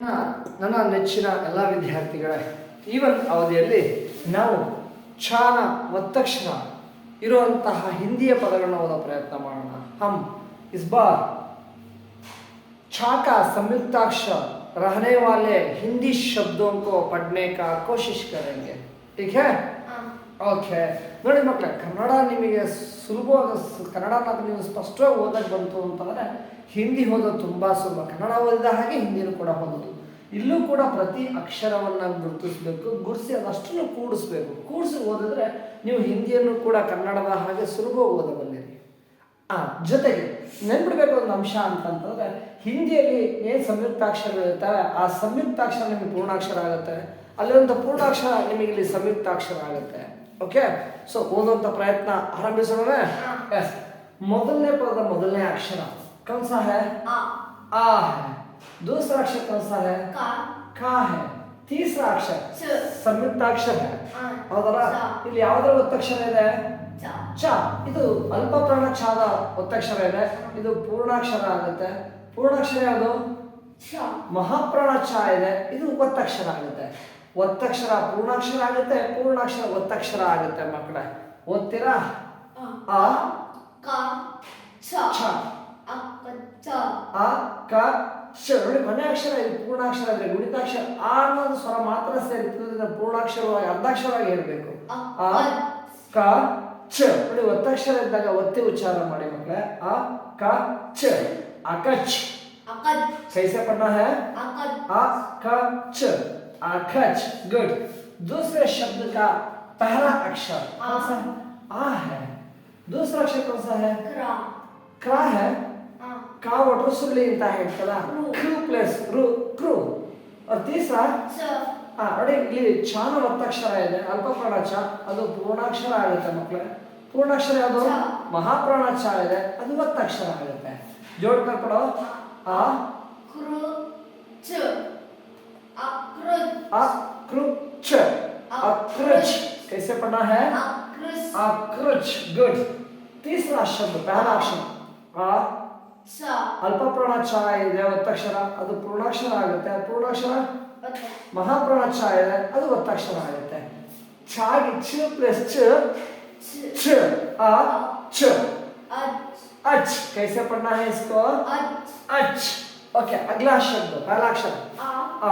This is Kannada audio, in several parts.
ನನ್ನ ನೆಚ್ಚಿನ ಎಲ್ಲ ವಿದ್ಯಾರ್ಥಿಗಳೇ ಈ ಒಂದು ಅವಧಿಯಲ್ಲಿ ನಾವು ಛಾನ ಒತ್ತಕ್ಷರ ಇರುವಂತಹ ಹಿಂದಿಯ ಪದಗಳನ್ನು ಓದೋ ಪ್ರಯತ್ನ ಮಾಡೋಣ ಹಮ್ इस बार छा का संयुक्ताक्षर रहने वाले हिंदी शब्दों को पढ़ने का कोशिश करेंगे ठीक है ಓಕೆ. ನೋಡಿ ಮಕ್ಕಳೇ ಕನ್ನಡ ನಿಮಗೆ ಸುಲಭವಾದ ಕನ್ನಡ ಕನ್ನಡನ ನೀವು ಸ್ಪಷ್ಟವಾಗಿ ಓದಕ್ಕೆ ಬಂತು ಅಂತಂದರೆ ಹಿಂದಿ ಓದೋದು ತುಂಬ ಸುಲಭ. ಕನ್ನಡ ಓದಿದ ಹಾಗೆ ಹಿಂದಿನೂ ಕೂಡ ಓದೋದು. ಇಲ್ಲೂ ಕೂಡ ಪ್ರತಿ ಅಕ್ಷರವನ್ನು ಗುರುತಿಸಬೇಕು ಗುರುಸಿ ಅದಷ್ಟನ್ನು ಕೂಡಿಸ್ಬೇಕು. ಕೂಡಿಸಿ ಓದಿದ್ರೆ ನೀವು ಹಿಂದಿಯನ್ನು ಕೂಡ ಕನ್ನಡದ ಹಾಗೆ ಸುಲಭವಾಗಿ ಓದಬಲ್ಲಿರಿ ಆ, ಜೊತೆಗೆ ನೆನ್ಬಿಡ್ಬೇಕು ಒಂದು ಅಂಶ ಅಂತಂತಂದರೆ ಹಿಂದಿಯಲ್ಲಿ ಏನು ಸಂಯುಕ್ತಾಕ್ಷರಗಳು ಇರ್ತವೆ, ಆ ಸಂಯುಕ್ತಾಕ್ಷರ ನಿಮಗೆ ಪೂರ್ಣಾಕ್ಷರ ಆಗುತ್ತೆ. ಅಲ್ಲಿರುವಂಥ ಪೂರ್ಣಾಕ್ಷರ ನಿಮಗೆ ಇಲ್ಲಿ ಸಂಯುಕ್ತಾಕ್ಷರ ಆಗುತ್ತೆ. ಓಕೆ ಸೊ ಓದುವಂಥ ಪ್ರಯತ್ನ ಆರಂಭಿಸೋಣ ಎಸ್ ಮೊದಲನೇ ಪದದ ಮೊದಲನೇ ಅಕ್ಷರ ಕೌನ್ ಸಾ है आ है दूसरा अक्षर कौन सा है का है तीसरा अक्षर च. ಸಂಯುಕ್ತಾಕ್ಷರ है ಆ. ಹೌದಲ್ಲ ಸ. ಇಲ್ಲಿ ಯಾವ್ದ್ರ ಒತ್ತಕ್ಷರ ಇದೆ ಚ ಇದು ಅಲ್ಪ ಪ್ರಾಣ ಛಾದ ಒತ್ತಕ್ಷರ ಇದೆ ಇದು ಪೂರ್ಣಾಕ್ಷರ ಆಗುತ್ತೆ ಪೂರ್ಣಾಕ್ಷರ ಯಾವುದು ಮಹಾಪ್ರಾಣ ಛ ಇದೆ ಇದು ಒತ್ತಕ್ಷರ ಆಗುತ್ತೆ ಒತ್ತಕ್ಷರ ಪೂರ್ಣಾಕ್ಷರ ಆಗುತ್ತೆ ಪೂರ್ಣಾಕ್ಷರ ಒತ್ತಕ್ಷರ ಆಗುತ್ತೆ ಮಕ್ಕಳೇ ಓದ್ತೀರಾ ಆ ಛ ಆ ಕ ಶ ನೋಡಿ ಕೊನೆ ಅಕ್ಷರ ಇದು ಪೂರ್ಣಾಕ್ಷರ ಇದ್ರೆ ಗುಣಿತಾಕ್ಷರ ಆ ಅನ್ನೋದು ಸ್ವರ ಮಾತ್ರ ಸೇರಿರ್ತದೆ ಪೂರ್ಣಾಕ್ಷರವಾಗಿ ಅರ್ಧಾಕ್ಷರವಾಗಿ ಹೇಳ್ಬೇಕು ಆ ಕ ಚ ನೋಡಿ ಒತ್ತಕ್ಷರ ಇದ್ದಾಗ ಒತ್ತಿ ಉಚ್ಚಾರ ಮಾಡಿ ಮಕ್ಕಳೇ ಆ ಕ ಚ ಅಕಚ್ कैसे पढ़ना है आ क च आखच गुड दूसरे शब्द का पहला अक्षर कौन सा है आ है दूसरा अक्षर कौन सा है क्रा है का वोटर सुरली ಅಂತ ಹೇಳ್ತಲ್ಲ ರು. ಕ್ರೂ ಪ್ಲಸ್ ರು ಕ್ರೂ और तीसरा ಆ ನೋಡಿ ಇಲ್ಲಿ ಚಾನ ಒತ್ತಕ್ಷರ ಇದೆ ಅಲ್ಪ ಪ್ರಾಣ ಚ ಅದು ಪೂರ್ಣಾಕ್ಷರ ಆಗುತ್ತೆ ಮಕ್ಕಳೇ ಪೂರ್ಣಾಕ್ಷರ ಯಾವುದು ಚ. ಮಹಾಪ್ರಾಣ ಚ ಇದೆ ಅದು ಒತ್ತಕ್ಷರ ಆಗುತ್ತೆ ಜೋಡ್ಕರ್ ಕೊಡೋ ಆ अक्रुच अक्रुच कैसे पढ़ना है अक्रुच गुड तीसरा शब्द पहला अक्षर आ ಅಲ್ಪ ಪ್ರಾಣ ಛ ಇದೆ ಒತ್ತಕ್ಷರ ಅದು ಪೂರ್ಣಾಕ್ಷರ ಆಗುತ್ತೆ ಪೂರ್ಣಾಕ್ಷರ ಮಹಾಪ್ರಾಣ ಛ ಇದೆ ಅದು ಒತ್ತಕ್ಷರ ಆಗುತ್ತೆ ಛಾಗಿ ಚ ಪ್ಲಸ್ ಚ ಛ ಆ ಛ अच कैसे पढ़ना है इसको अच ओके अगला शब्द पहला अक्षर आ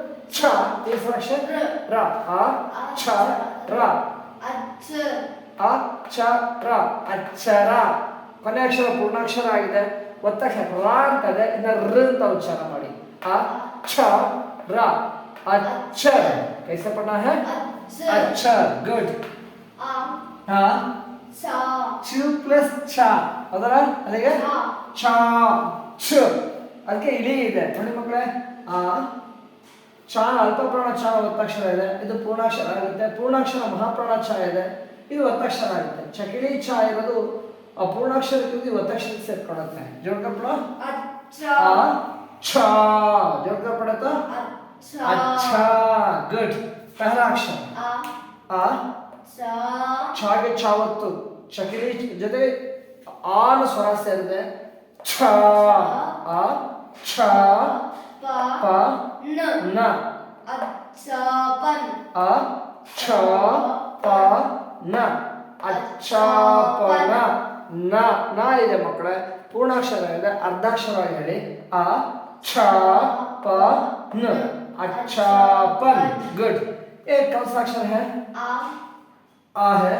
छ तीसरा अक्षर र. र आ छ र ಆ ಚ ರ ಅಕ್ಷರ ಕೊನೆ ಅಕ್ಷರ ಪೂರ್ಣಾಕ್ಷರ ಆಗಿದೆ ಒತ್ತಕ್ಷರ ರ ಅಂತ ಇದೆ ಇದನ್ನ ರ ಅಂತ ಉಚ್ಚಾರ ಮಾಡಿ ಆ ಛ ರ ಅಕ್ಷರ ಕೈಸೆ ಪಡ್ನಾ है ಅಕ್ಷರ ಗುಡ್ ಆ ಚ ಪ್ಲಸ್ ಛ ಅದರ ಅಲ್ಲಿಗೆ ಛ ಛ ಅದಕ್ಕೆ ಇಳಿ ಇದೆ ನೋಡಿ ಮಕ್ಕಳೇ ಆ ಚಾ ಅಲ್ಪ ಪ್ರಾಣ ಚಾ ಒತ್ತಕ್ಷರ ಇದೆ. ಇದು ಪೂರ್ಣಾಕ್ಷರ ಆಗುತ್ತೆ. ಪೂರ್ಣಾಕ್ಷರ ಮಹಾಪ್ರಾಣ ಚಾ ಇದೆ. ಇದು ಒತ್ತಕ್ಷರ ಆಗುತ್ತೆ. ಚಕಿಳಿ ಚಾ ಇರೋದು ಆ ಪೂರ್ಣಾಕ್ಷರಕ್ಕಿಂತ ಒತ್ತಾಕ್ಷರ ಸೇರ್ಕೊಳುತ್ತೆ ಜೋಡ್ಕಪ್ಪಳ? ಚಾ ಜೋಡ್ಕ ಗುಡ್. ಪಹಲಾಕ್ಷರ ಆ. ಚಾ ಚಾವತ್ತು ಚಕಿಳಿ ಜೊತೆ ಆನು ಸ್ವರ ಸೇರಿದೆ. ಛ. ಆ? ಛ. ಪ ನ ಆ ಛ ಪ ನ ಅಚ್ಛಾಪನ ನ ನ ಇದೆ ಮಕ್ಕಳೇ ಪೂರ್ಣಾಕ್ಷರ ಇದೆ ಅರ್ಧಾಕ್ಷರ ಹೇಳಿ ಆ ಛ ಪ ನ अच्छापन गुड एक कौन सा अक्षर है आ है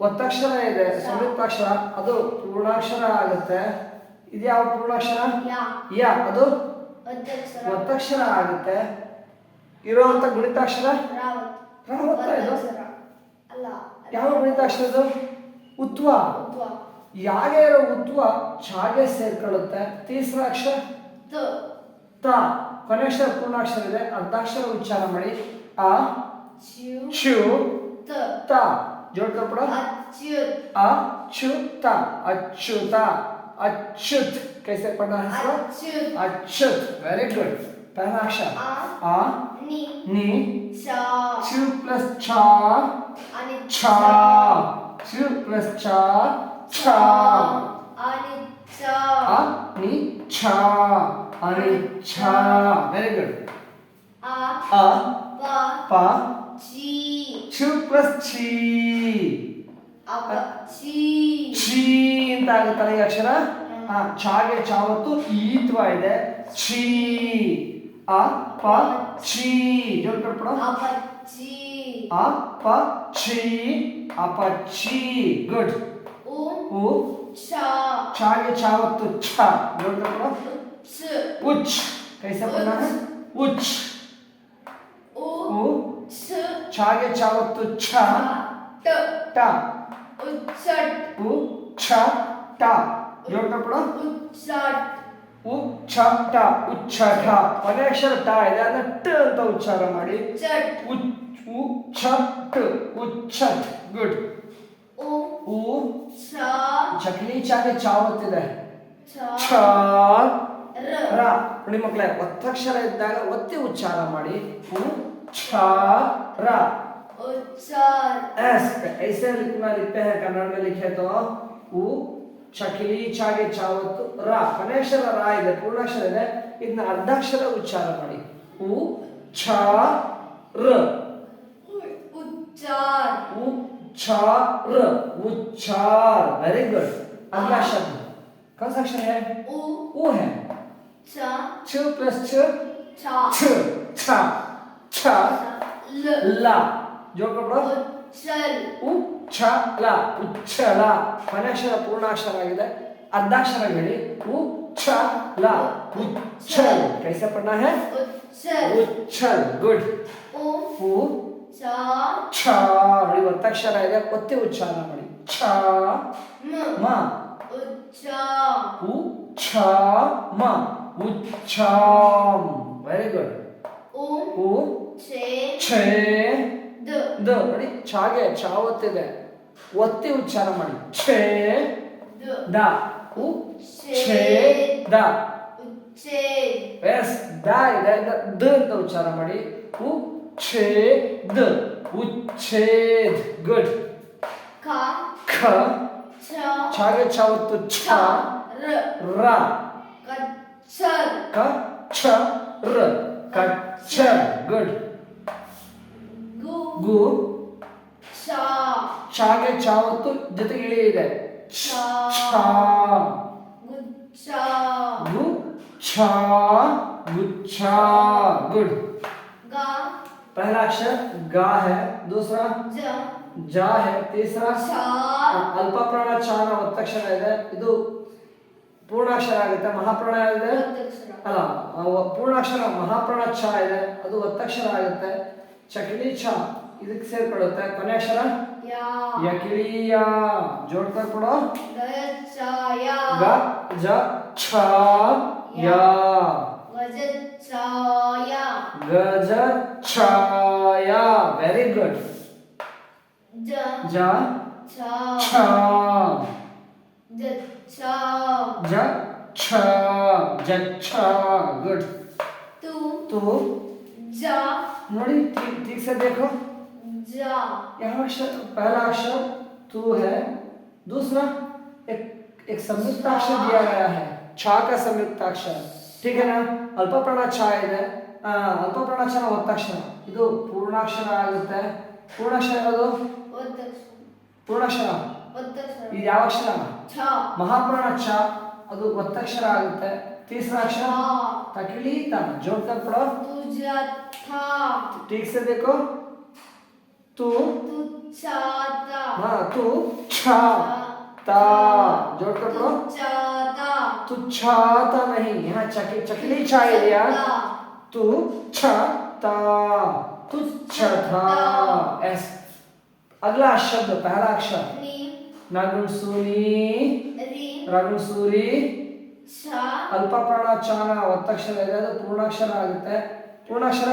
ಒತ್ತಕ್ಷರ ಇದೆ ಸಂಯುಕ್ತಾಕ್ಷರ ಅದು ಪೂರ್ಣಾಕ್ಷರ ಆಗುತ್ತೆ ಇದು ಯಾವ ಪೂರ್ಣಾಕ್ಷರ ಯಾ ಅದು ಒತ್ತಕ್ಷರ ಆಗುತ್ತೆ. ಇರುವಂತ ಗುಣಿತಾಕ್ಷರ? ಯಾವ ಗುಣಿತಾಕ್ಷರದು ಉತ್ವ. ಯಾಗೆ ಇರೋ ಉತ್ವ ಚಾಗೆ ಸೇರ್ಕೊಳ್ಳುತ್ತೆ? ತೀಸರ ಅಕ್ಷರ ತ. ಕೊನೆಕ್ಷರ ಪೂರ್ಣಾಕ್ಷರ ಇದೆ. ಅರ್ಧಾಕ್ಷರ ಉಚ್ಚಾರ ಮಾಡಿ. ಆ ಚು ತ. ಜೋಡ್ಕೊಬಿಡ ಅಚ್ಯುತ. ಅಚ್ಯುತ. ಅಚ್ಯುತ್. कैसे पढ़ना है इसको अच्युत अच्युत वेरी गुड पहला अक्षर आ आ नि नी चा छु प्लस छा आणि छा छु प्लस छा छा आणि चा आ नी छा आणि छा वेरी गुड आ आ पा पा ची छु प्लस छी ಅಪ ಚಿ ಛೀ ಅಂತ ಆಗುತ್ತಲ್ಲ ಈ ಅಕ್ಷರ ಆ, ಛಾಗೆ ಚಾವತ್ತು ಈತ್ವ ಇದೆ ಛೀ ಅ ಪ ಛೀ ಜೋರ್ ಕಟ್ಬಿಡು ಅಪ ಚಿ ಅ ಪ ಛೀ ಅಪಚ್ಚಿ ಗುಡ್ ಉ ಉ ಚ ಛಾಗೆ ಚಾವತ್ತು ಛ ಜೋರ್ ಕಟ್ಬಿಡು च ಉಚ್ ಕೈಸೆ ಪಡ್ನಾ है ಉಚ್ उ ಉ छ ಛಾಗೆ ಚಾವತ್ತು ಛ ट ಟ उच्चट ಉ ಛ ಟ ಜೋರ್ ಕಟ್ಬಿಡು उच्चट ಉಚ್ಚಟ ಉಚ್ಚಟ ಕೊನೆ ಅಕ್ಷರ ಟ ಇದೆ ಅದನ್ನ ಟ ಅಂತ ಉಚ್ಚಾರ ಮಾಡಿ चट ಉಚ್ ಉಚ್ಚಟ್ ಉಚ್ಚಟ್ ಗುಡ್ उ ಉ छ ಚಕ್ಲಿ ಚಾಗೆ ಚಾವತ್ತಿದೆ छ ಛ र ರ ನೋಡಿ ಮಕ್ಕಳೇ ಒತ್ತಕ್ಷರ ಇದ್ದಾಗ ಒತ್ತಿ ಉಚ್ಚಾರ ಮಾಡಿ ಉ ಛ ರ उच्चार एस पे ऐसे लिखना लिखते हैं कन्नड़ में लिखे तो उ ಚಕಿಲಿ ಚಾಗೆ ಚಾವತ್ತು ರ ಕೊನೆಯಕ್ಷರ ರ ಇದೆ ಪೂರ್ಣಾಕ್ಷರ ಇದೆ ಇದನ್ನ ಅರ್ಧಾಕ್ಷರ ಉಚ್ಚಾರ ಮಾಡಿ ಉ ಛ ರ उच्चार उ छ र उच्चार वेरी गुड अगला शब्द कौन सा अक्षर है उ उ है छ छ प्लस छ छ छ छ छ ल ला जोड़ कर ಛ ಅಲ್ಲ ಉಚ್ಛ ಪೂರ್ಣಾಕ್ಷರ ಆಗಿದೆ. ಅರ್ಧಾಕ್ಷರ ಹೇಳಿ. ಉಚ್ಛಲ ಉಚ್ಛಲ್. ಕೈಸೆ ಪಡ್ನಾ ಹೇ? ಉಚ್ಛಲ್. ಗುಡ್ ಉ ಛ ನೋಡಿ ಒತ್ತಕ್ಷರ ಇದೆ. ಒತ್ತಿ ಉಚ್ಚಾರ ಮಾಡಿ ಛ. ಮ. ಉಚ್ಛ. ಮ. ಉಚ್ಛಾಂ ವೆರಿ ಗುಡ್ ಉ ಛೇ ಛೇ ದ. ನೋಡಿ ಛಾಗೆ ಚಾ ಒತ್ತಿದೆ ಒತ್ತಿ ಉಚ್ಚಾರ ಮಾಡಿ. ಛೇ ದ. ಉ ಛೇ ದ. ಎಸ್ ದ ಇದೆ ದ ಅಂತ ಉಚ್ಚಾರ ಮಾಡಿ. ಉ ಛೇ ದ. ಉಚ್ಛೇದ್ ಗುಡ್. ಖ ಛಾಗೆ ಛ ಒತ್ತು ಛ. ರ. ಕ ಛ ರ. ಕಚ್ಚ ಗುಡ್. ಗು. चा ಛಾಗೆ ಛ ಒತ್ತು ಜೊತೆಗೆ ಇಳಿ ಇದೆ ಛ गुच्छा ಗು ಛ ಗುಚ್ಛ गुड गा पहला अक्षर गा है दूसरा ज ಜ है तीसरा छा ಅಲ್ಪ ಪ್ರಾಣ ಚಾನ ಒತ್ತಕ್ಷರ ಇದೆ ಇದು ಪೂರ್ಣಾಕ್ಷರ ಆಗುತ್ತೆ ಮಹಾಪ್ರಾಣ ಇದೆ ಒತ್ತಕ್ಷರ. ಅಲ್ಲ ಅವ- ಪೂರ್ಣಾಕ್ಷರ ಮಹಾಪ್ರಾಣ ಛ ಇದೆ ಅದು ಒತ್ತಕ್ಷರ ಆಗುತ್ತೆ ಚಕಿಲಿ ಛ ಇದಕ್ಕೆ ಸೇರ್ಕೊಳ್ಳುತ್ತೆ ಕೊನೆ ಅಕ್ಷರ या ಯಕಿಳಿಯ ಜೋಡ್ತಾ ಕೊಡೋ गच्छाया ಗ ಜ ಛ ಯ गजच्छाया ಗಜ ಛಾಯ ವೆರಿ ಗುಡ್ ज ಜ छा ಛ जच्छा ज छ जच्छ गुड तू तो जा नोड़ी ठीक ठीक से देखो जा यहाँ अक्षर पहला अक्षर तू है दूसरा एक एक संयुक्त अक्षर दिया गया है छा का संयुक्त अक्षर ठीक है ना ಅಲ್ಪ ಪ್ರಾಣ ಛ ಇದೆ ಆ, ಅಲ್ಪ ಪ್ರಾಣ ಛ ಒತ್ತಕ್ಷರ ಇದು ಪೂರ್ಣಾಕ್ಷರ ಆಗುತ್ತೆ ಪೂರ್ಣಾಕ್ಷರ ಯಾವುದು ಒತ್ತಕ್ಷರ ಪೂರ್ಣಾಕ್ಷರ ಒತ್ತಕ್ಷರ ಇದು ಯಾವ ಅಕ್ಷರ ಛ ಮಹಾಪ್ರಾಣ ಛ ಅದು ಒತ್ತಕ್ಷರ ಆಗುತ್ತೆ ತೀಸರಾ ಅಕ್ಷರ ಛ तकलीफ जोड़ कर पढ़ो तुझा था ठीक से देखो तू तू चाहता हाँ तू छा ता जोड़ कर पढ़ो चाहता तू छाता नहीं यहाँ चकली चकली छाई दिया तू छाता तू छता एस अगला शब्द पहला अक्षर नी नागुन सूनी री रागुन सूरी ಶ ಅಲ್ಪ ಪ್ರಾಣ ಚಾನ ಒತ್ತಕ್ಷರ ಇದೆ ಅದು ಪೂರ್ಣಾಕ್ಷರ ಆಗುತ್ತೆ ಪೂರ್ಣಾಕ್ಷರ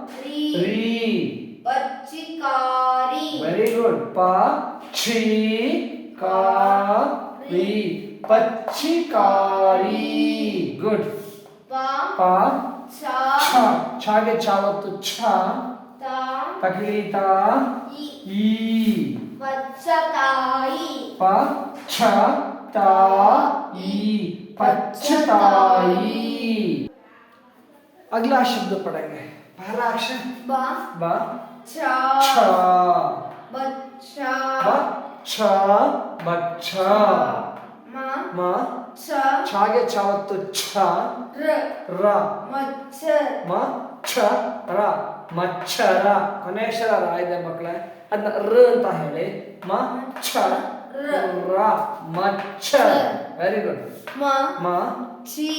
री पच्चिकारी वेरी गुड पच्चिकारी। पच्चिकारी गुड पा छा छा के छावो तो छा तकलीता ई पच्छताई पच्छताई अगला शब्द पढ़ेंगे। पहला अक्षर बा बा चा चा बच्चा बच्चा बच्चा मा मा चा ಚಾಗೆ ಚಾವತ್ತು ಛ ರ. ರ. ಮಚ್ಚರ. ಮಚ್ಚರ. ಮಚ್ಚರ ಕೊನೆಶರ ರ ಇದೆ ಮಕ್ಕಳೇ. ಅದನ್ನ ರ ಅಂತ ಹೇಳಿ. ಮಚ್ಚ ರ. ಮಚ್ಚ. ವೆರಿ ಗುಡ್ ಮ. ಮ. ಚಿ.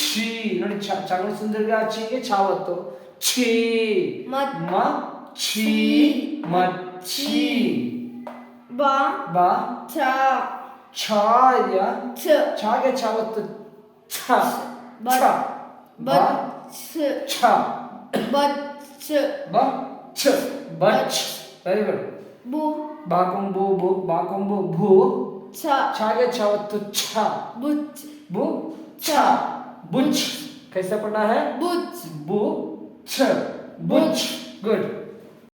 ಚಿ. ನೋಡಿ ಚ ಚಗಳ ಸುಂದರ್ಗ ಚೀಗೆ ಚಾವತ್ತು मच्छी। मच्छी। मच्छी। बा। बा। छा। छ छा। के छा? बत छा। छा। बच्च छा। बच्च बच्च बच्च वेरी गुड बु। बाकुम बु। बु बाकुम बु। बु छा। छा के छा? बत छा। बुच बु। छा। बुच कैसे पढ़ना है? बुच बू। Sure. Butch. Good.